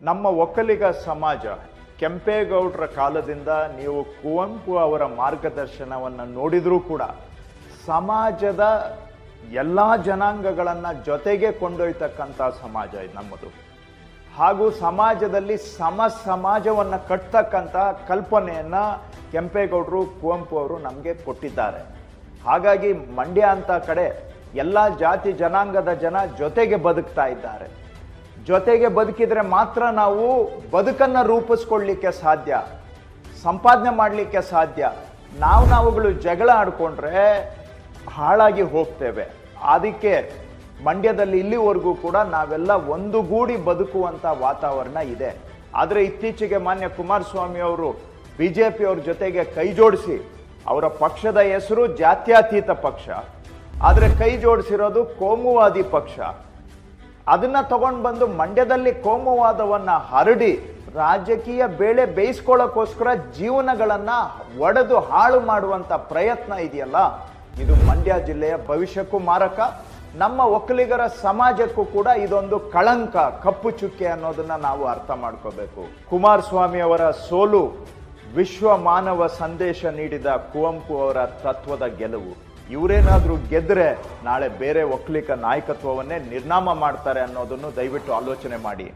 ನಮ್ಮ ಒಕ್ಕಲಿಗ ಸಮಾಜ ಕೆಂಪೇಗೌಡರ ಕಾಲದಿಂದ ನೀವು ಕುವೆಂಪು ಅವರ ಮಾರ್ಗದರ್ಶನವನ್ನು ನೋಡಿದರೂ ಕೂಡ ಸಮಾಜದ ಎಲ್ಲ ಜನಾಂಗಗಳನ್ನು ಜೊತೆಗೆ ಕೊಂಡೊಯ್ತಕ್ಕಂಥ ಸಮಾಜ ಇದು ನಮ್ಮದು. ಹಾಗೂ ಸಮಾಜದಲ್ಲಿ ಸಮ ಸಮಾಜವನ್ನು ಕಟ್ತಕ್ಕಂಥ ಕಲ್ಪನೆಯನ್ನು ಕೆಂಪೇಗೌಡರು, ಕುವೆಂಪು ಅವರು ನಮಗೆ ಕೊಟ್ಟಿದ್ದಾರೆ. ಹಾಗಾಗಿ ಮಂಡ್ಯ ಅಂತ ಕಡೆ ಎಲ್ಲ ಜಾತಿ ಜನಾಂಗದ ಜನ ಜೊತೆಗೆ ಬದುಕ್ತಾ ಇದ್ದಾರೆ. ಜೊತೆಗೆ ಬದುಕಿದರೆ ಮಾತ್ರ ನಾವು ಬದುಕನ್ನು ರೂಪಿಸ್ಕೊಳ್ಳಿಕ್ಕೆ ಸಾಧ್ಯ, ಸಂಪಾದನೆ ಮಾಡಲಿಕ್ಕೆ ಸಾಧ್ಯ. ನಾವು ನಾವುಗಳು ಜಗಳ ಆಡ್ಕೊಂಡ್ರೆ ಹಾಳಾಗಿ ಹೋಗ್ತೇವೆ. ಅದಕ್ಕೆ ಮಂಡ್ಯದಲ್ಲಿ ಇಲ್ಲಿವರೆಗೂ ಕೂಡ ನಾವೆಲ್ಲ ಒಂದುಗೂಡಿ ಬದುಕುವಂಥ ವಾತಾವರಣ ಇದೆ. ಆದರೆ ಇತ್ತೀಚೆಗೆ ಮಾನ್ಯ ಕುಮಾರಸ್ವಾಮಿ ಅವರು ಬಿ ಜೆ ಪಿಯವ್ರ ಜೊತೆಗೆ ಕೈ ಜೋಡಿಸಿ, ಅವರ ಪಕ್ಷದ ಹೆಸರು ಜಾತ್ಯತೀತ ಪಕ್ಷ. ಆದರೆ ಕೈ ಜೋಡಿಸಿರೋದು ಕೋಮುವಾದಿ ಪಕ್ಷ. ಅದನ್ನ ತಗೊಂಡು ಬಂದು ಮಂಡ್ಯದಲ್ಲಿ ಕೋಮುವಾದವನ್ನ ಹರಡಿ ರಾಜಕೀಯ ಬೇಳೆ ಬೇಯಿಸ್ಕೊಳ್ಳೋಕ್ಕೋಸ್ಕರ ಜೀವನಗಳನ್ನ ಒಡೆದು ಹಾಳು ಮಾಡುವಂತ ಪ್ರಯತ್ನ ಇದೆಯಲ್ಲ? ಇದು ಮಂಡ್ಯ ಜಿಲ್ಲೆಯ ಭವಿಷ್ಯಕ್ಕೂ ಮಾರಕ. ನಮ್ಮ ಒಕ್ಕಲಿಗರ ಸಮಾಜಕ್ಕೂ ಕೂಡ ಇದೊಂದು ಕಳಂಕ, ಕಪ್ಪು ಚುಕ್ಕೆ ಅನ್ನೋದನ್ನ ನಾವು ಅರ್ಥ ಮಾಡ್ಕೋಬೇಕು. ಕುಮಾರಸ್ವಾಮಿ ಅವರ ಸೋಲು ವಿಶ್ವ ಮಾನವ ಸಂದೇಶ ನೀಡಿದ ಕುವೆಂಪು ಅವರ ತತ್ವದ ಗೆಲುವು. ಇವರೇನಾದ್ರೂ ಗೆದ್ದರೆ ನಾಳೆ ಬೇರೆ ಒಕ್ಕಲಿಕ ನಾಯಕತ್ವವನ್ನೇ ನಿರ್ನಾಮ ಮಾಡ್ತಾರೆ ಅನ್ನೋದನ್ನು ದಯವಿಟ್ಟು ಆಲೋಚನೆ ಮಾಡಿ.